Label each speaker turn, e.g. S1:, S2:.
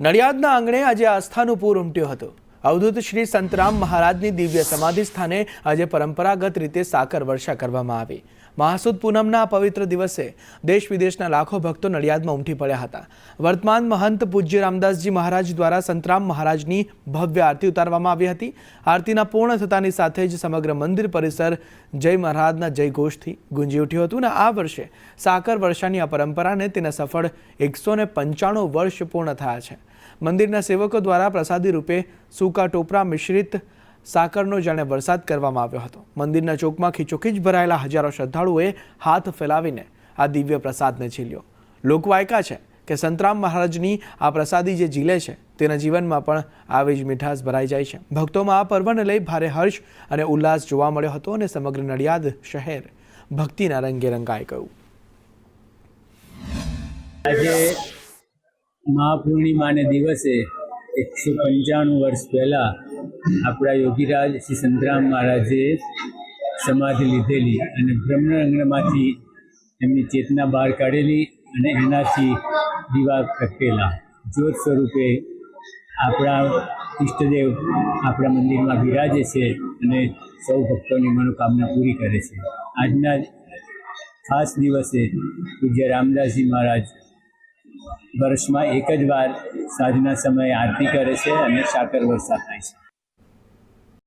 S1: નડિયાદના આંગણે આજે આસ્થાનું પૂર ઉમટ્યું હતું. અવધૂત શ્રી સંતરામ મહારાજની દિવ્ય સમાધિ સ્થાને આજે પરંપરાગત રીતે સાકર વર્ષા કરવામાં આવી. મહાસુદ પૂનમના પવિત્ર દિવસે દેશ વિદેશના લાખો ભક્તો નડિયાદમાં ઉમટી પડ્યા હતા. વર્તમાન મહંત પૂજ્ય રામદાસજી મહારાજ દ્વારા સંતરામ મહારાજની ભવ્ય આરતી ઉતારવામાં આવી હતી. આરતીના પૂર્ણ થતાની સાથે જ સમગ્ર મંદિર પરિસર જય મહારાજના જય ઘોષથી ગુંજી ઉઠ્યું હતું અને આ વર્ષે સાકર વર્ષાની આ પરંપરાને તેના સફળ એકસો ને પંચાણું વર્ષ પૂર્ણ થયા છે. મંદિરના સેવકો દ્વારા પ્રસાદી રૂપે સૂકા ટોપરા મિશ્રિત સાકરનો જાણે વરસાદ કરવામાં આવ્યો હતો. મંદિરના ચોકમાં ખીચોખીચ ભરાયેલા હજારો શ્રદ્ધાળુઓએ હાથ ફેલાવીને આ દિવ્ય પ્રસાદને ઝીલ્યો. લોકવાયકા છે કે સંતરામ મહારાજની આ પ્રસાદી જે ઝીલે છે, તેના જીવનમાં પણ આવી જ મીઠાશ ભરાઈ જાય છે. ભક્તોમાં આ પર્વને લઈ ભારે હર્ષ અને ઉલ્લાસ જોવા મળ્યો હતો અને સમગ્ર નડિયાદ શહેર ભક્તિના રંગે રંગાઈ ગયું.
S2: આજે મહાપૂર્ણિમાને દિવસે એકસો પંચાણું વર્ષ પહેલાં આપણા યોગીરાજ શ્રી સંતરામ મહારાજે સમાધિ લીધેલી અને બ્રહ્મરંગમાંથી એમની ચેતના બહાર કાઢેલી અને એનાથી દીવા પ્રગટેલા જ્યોત સ્વરૂપે આપણા ઈષ્ટદેવ આપણા મંદિરમાં બિરાજે છે અને સૌ ભક્તોની મનોકામના પૂરી કરે છે. આજના ખાસ દિવસે પૂજ્ય રામદાસજી મહારાજ વર્ષમાં એક જ વાર સાંજના સમયે આરતી કરે છે અને સાકર વરસાદ થાય છે.